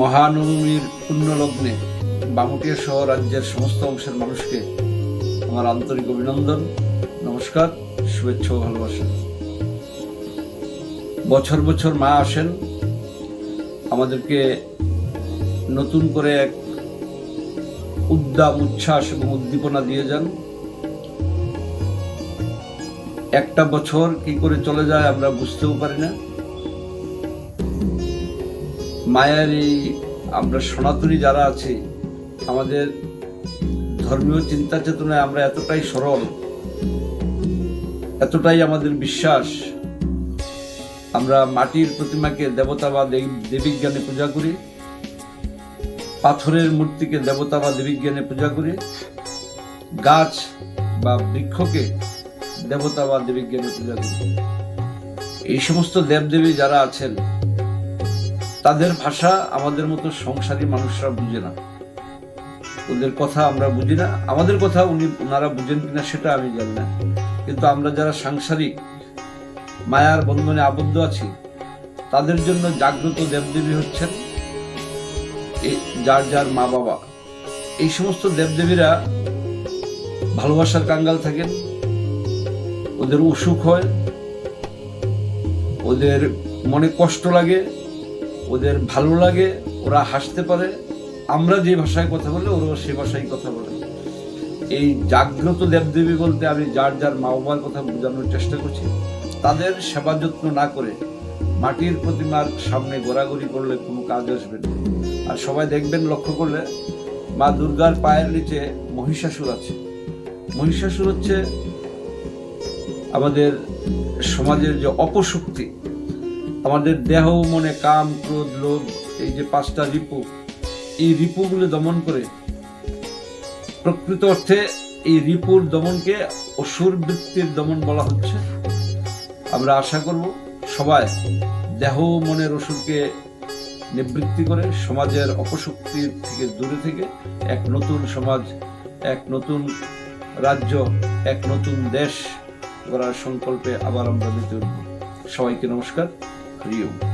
মহানবমীর পুণ্যলগ্নে বামুটিয়া সহ রাজ্যের সমস্ত অংশের মানুষকে আমার আন্তরিক অভিনন্দন, নমস্কার, শুভেচ্ছা ও ভালোবাসা। বছর বছর মা আসেন, আমাদেরকে নতুন করে এক উদ্দাম উচ্ছ্বাস এবং উদ্দীপনা দিয়ে যান। একটা বছর কি করে চলে যায় আমরা বুঝতেও পারি না। মায়ের এই আমরা সনাতনী যারা আছি, আমাদের ধর্মীয় চিন্তা চেতনায় আমরা এতটাই সরল, এতটাই আমাদের বিশ্বাস। আমরা মাটির প্রতিমাকে দেবতা বা দেব- দেবীজ্ঞানে পূজা করি, পাথরের মূর্তিকে দেবতা বা দেবীজ্ঞানে পূজা করি, গাছ বা বৃক্ষকে দেবতা বা দেবীজ্ঞানে পূজা করি। এই সমস্ত দেবদেবী যারা আছেন তাদের ভাষা আমাদের মতো সংসারী মানুষরা বুঝে না। ওদের কথা আমরা বুঝি না। আমাদের কথা উনি, ওনারা বুঝেন কিনা সেটা আমি জানি না। কিন্তু আমরা যারা সাংসারিক, মায়ার বন্ধনে আবদ্ধ আছি, তাদের জন্য জাগ্রত দেবদেবী হচ্ছেন যার যার মা বাবা। এই সমস্ত দেবদেবীরা ভালোবাসার কাঙ্গাল থাকেন। ওদের অসুখ হয়, ওদের মনে কষ্ট লাগে ওদের ভালো লাগে, ওরা হাসতে পারে। আমরা যে ভাষায় কথা বলে ওরা সে ভাষায় কথা বলে। এই জাগ্রত দেবদেবী বলতে আমি যার যার মা বাবার কথা বোঝানোর চেষ্টা করছি, তাদের সেবা যত্ন না করে মাটির প্রতিমার সামনে গোড়াগড়ি করলে কোনো কাজ আসবে না। আর সবাই দেখবেন লক্ষ্য করলে, মা দুর্গার পায়ের নিচে মহিষাসুর আছে। মহিষাসুর হচ্ছে আমাদের সমাজের যে অপশক্তি আমাদের দেহ, মনে, কাম, ক্রোধ, লোভ, এই যে পাঁচটা রিপু, এই রিপুগুলো দমন করে প্রকৃত অর্থে এই রিপুর দমনকে অসুর বৃত্তির দমন বলা হচ্ছে। আমরা আশা করব সবাই দেহ, মনের অসুরকে নিবৃত্তি করে সমাজের অপশক্তির থেকে দূরে থেকে এক নতুন সমাজ, এক নতুন রাজ্য, এক নতুন দেশ গড়ার সংকল্পে আবার আমরা মেতে সবাইকে নমস্কার। Rio.